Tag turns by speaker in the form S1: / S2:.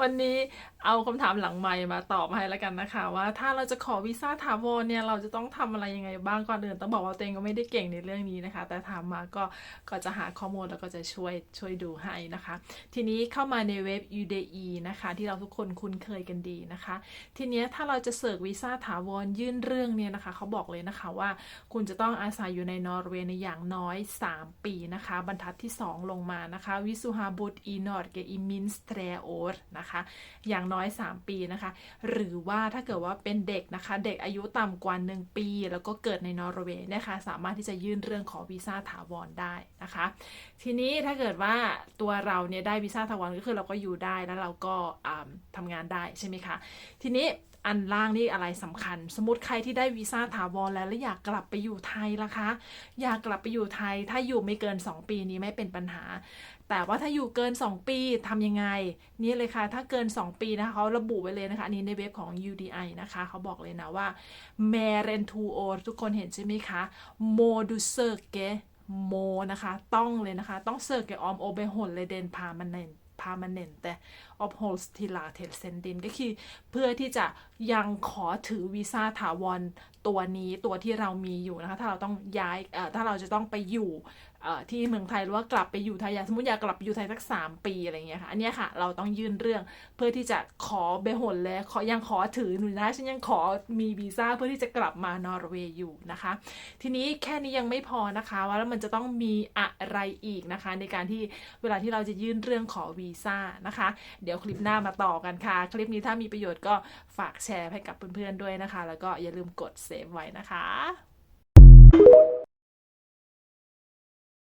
S1: วันนี้เอาคำถามหลังไมค์มาตอบให้แล้วกันนะคะ ว่าถ้าเราจะขอวีซ่าถาวรเนี่ยเราจะต้องทำอะไรยังไงบ้างก่อนอื่นต้องบอกว่าตัวเองก็ไม่ได้เก่งในเรื่องนี้นะคะ แต่ถามมาก็ก็จะหาข้อมูลแล้วก็จะช่วยช่วยดูให้นะคะ ทีนี้เข้ามาในเว็บ UDE นะคะ ที่เราทุกคนคุ้นเคยกันดีนะคะ ทีนี้ถ้าเราจะเสิร์ชวีซ่าถาวรยื่นเรื่องเนี่ยนะคะเขาบอกเลยนะคะว่า คุณจะต้องอาศัยอยู่ในนอร์เวย์ในอย่างน้อย 3 ปีนะคะ บรรทัดที่ 2 ลงมานะคะวิสุฮาบุตอีนอร์เกอีมินสเตรโอรนะคะ อย่างน้อย 3 ปีนะคะ หรือว่าถ้าเกิดว่าเป็นเด็กนะคะ เด็กอายุต่ำกว่า 1 ปี แล้วก็เกิดในนอร์เวย์นะคะสามารถที่จะยื่นเรื่องขอวีซ่าถาวรได้นะคะ ทีนี้ถ้าเกิดว่าตัวเราเนี่ยได้วีซ่าถาวรก็คือเราก็อยู่ได้แล้วเราก็อ่าทำงานได้ใช่ไหมคะ ทีนี้อันล่างนี่อะไรสำคัญ สมมติใครที่ได้วีซ่าถาวรแล้วแล้วอยากกลับไปอยู่ไทยล่ะคะ อยากกลับไปอยู่ไทย ถ้าอยู่ไม่เกิน 2 ปีนี้ไม่เป็นปัญหา แต่ว่าถ้าอยู่เกิน 2 ปีทำยังไง นี่เลยค่ะถ้าเกิน 2 ปีนะคะเขาระบุไว้เลยนะคะ อันนี้ในเว็บของ UDI นะคะเขาบอกเลยนะว่า m e r e n t u o ทุกคนเห็นใช่ไหมคะ m o d u s e r g e m o นะคะ ต้องเลยนะคะ ต้องเซอร์เกออมโอเบหนเลยเดนพามันเนนพามันเนนแต่ of h o l s t i l a t e l s e n d i n ก็คือเพื่อที่จะยังขอถือวีซ่าถาวรตัวนี้ตัวที่เรามีอยู่นะคะ ถ้าเราต้องย้ายเอ่อถ้าเราจะต้องไปอยู่ ที่เมืองไทยหรือว่ากลับไปอยู่ไทยอยาสมมติอยากกลับไปอยู่ไทยสัก3ปีอะไรเงี้ยค่ะอันนี้ค่ะ เราต้องยื่นเรื่องเพื่อที่จะขอเบหนเลยขอยังขอถือหนูนะฉันยังขอมีวีซ่าเพื่อที่จะกลับมานอร์เวย์อยู่นะคะ ทีนี้แค่นี้ยังไม่พอนะคะ ว่าแล้วมันจะต้องมีอะไรอีกนะคะ ในการที่เวลาที่เราจะยื่นเรื่องขอวีซ่านะคะ เดี๋ยวคลิปหน้ามาต่อกันค่ะ คลิปนี้ถ้ามีประโยชน์ก็ฝากแชร์ให้กับเพื่อนๆด้วยนะคะ แล้วก็อย่าลืมกดเซฟไว้นะคะ